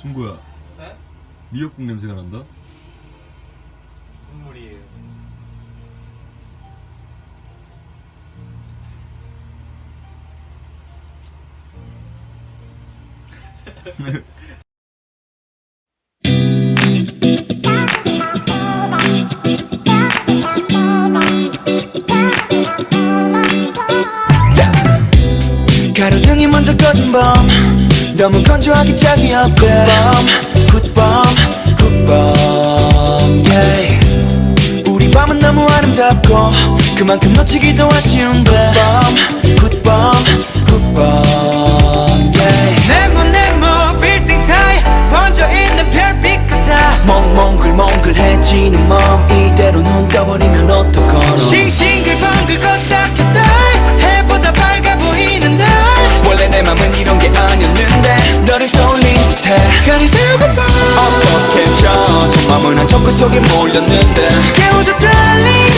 순구야 네? 미역국 냄새가 난다 선물이에요. 너무 건조하기 짝이 없대 굿밤 굿밤 yeah. 우리 밤은 너무 아름답고 그만큼 놓치기도 아쉬운데 굿밤 굿밤 yeah. 네모 네모 빌딩 사이 번져있는 별빛 같아 몽몽글몽글해지는 몸 이대로 눈 떠버리면 듯해. 가리자고 봐. 어떻게 저 속마음은 한 초크 속에 몰렸는데. 깨워줘 darling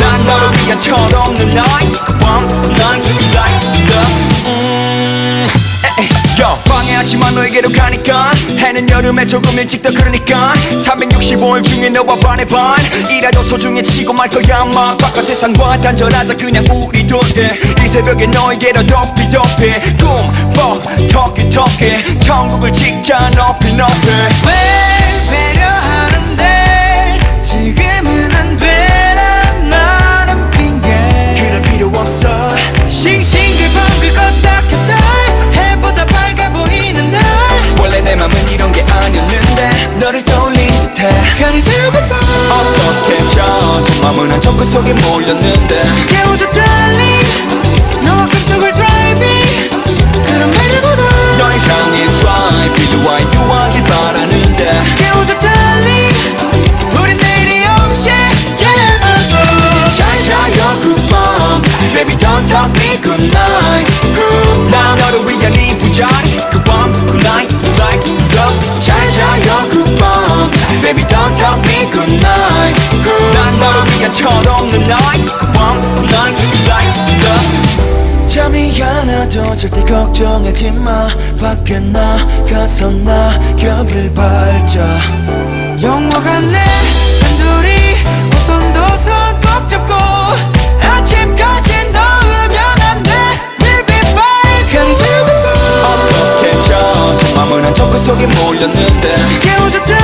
난 너를 위한 철없는 night good night night love. 음, 방해하지마 너에게로 가니까. 해는 여름에 조금 일찍 더 그러니까. 365일 중에 너와 반의 반. 이라도 소중해지고 말 거야 아마. 바깥 세상과 단절하자 그냥 우리 둘이 이 새벽에 너에게로 덮이 덮이. 꿈꿔 터키 터키 천국을 찍자 높이 높이 저 속마음은 한 초크 속에 몰렸는데. darling 위한 철없는 good night good night love 잠이 안 와도 절대 걱정하지 마. 밖에 나가서 나 격을 밟자. 영화 같네 단둘이 손꼭 잡고 아침까지 넣으면 안돼. We'll be fine. 가리자고 봐 어떻게 저 속마음은 한 초크 속에 몰렸는데. darling